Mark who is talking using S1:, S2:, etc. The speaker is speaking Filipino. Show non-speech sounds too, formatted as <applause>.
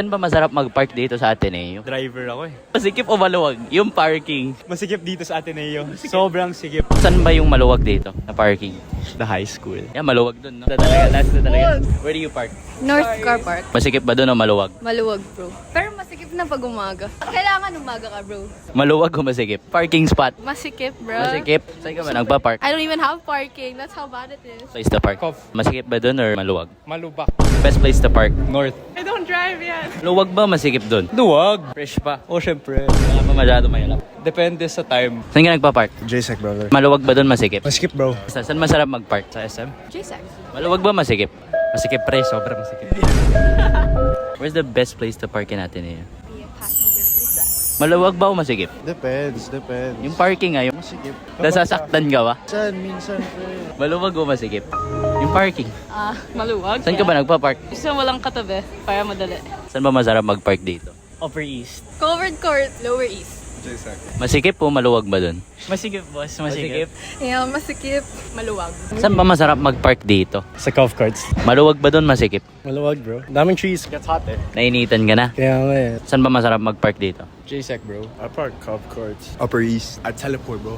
S1: Saan ba masarap mag-park dito sa Ateneo?
S2: Driver ako eh.
S1: Masikip o maluwag? Yung parking.
S2: Masikip dito sa Ateneo. Sobrang sikip.
S1: Saan ba yung maluwag dito na parking?
S2: The high school.
S1: Yan, maluwag dun, no? Ito talaga, last na talaga. Where do you park?
S3: North Car Park.
S1: Masikip ba dun o maluwag?
S3: Maluwag, bro. Pero masikip na pag umaga. Kailangan umaga ka, bro.
S1: Maluwag o masikip? Parking spot.
S3: Masikip, bro.
S1: Masikip? Saan ka ba nagpa-park?
S3: I don't even have parking. That's how bad it is.
S1: Place to park.
S2: Cof.
S1: Masikip ba dun or maluwag?
S2: Malubak.
S1: Best place to park.
S2: North.
S3: I drive yet.
S1: Luwag ba masikip dun?
S2: Luwag. Fresh pa. O, syempre.
S1: Wala pa masyado mayalap.
S2: Depende sa time.
S1: Saan ka nagpa-park?
S4: JSEC, brother.
S1: Maluwag ba dun masikip?
S4: Maskip, bro.
S1: Sa- Saan masarap mag-park?
S2: Sa SM?
S3: JSEC.
S1: Maluwag ba masikip?
S2: Masikip pre. Sobrang masikip. <laughs>
S1: Where's the best place to park in Ateneo? Maluwag ba o masikip?
S4: Depends, depends.
S1: Yung parking ngayon.
S4: Masikip.
S1: Nasasaktan ka ba?
S4: Minsan, minsan, pre.
S1: Maluwag o masikip? Yung parking.
S5: Ah, maluwag.
S1: Saan ka ba nagpa-park?
S5: Gusto mo lang katabi para madali.
S1: Saan ba masarap mag-park dito?
S2: Upper East.
S3: Covered court. Lower East.
S1: Masikip o maluwag ba dun?
S2: Masikip boss. Masikip.
S3: Yeah, masikip. Maluwag.
S1: Saan ba masarap mag-park dito?
S2: Sa golf carts.
S1: Maluwag ba dun masikip?
S4: Maluwag, bro. Daming trees.
S2: Gets hot eh.
S1: Nainitan ka na?
S4: Kaya nga eh.
S1: Saan ba masarap mag-park dito?
S2: JSEC bro.
S4: I park Cove Courts. Upper East. I teleport, bro.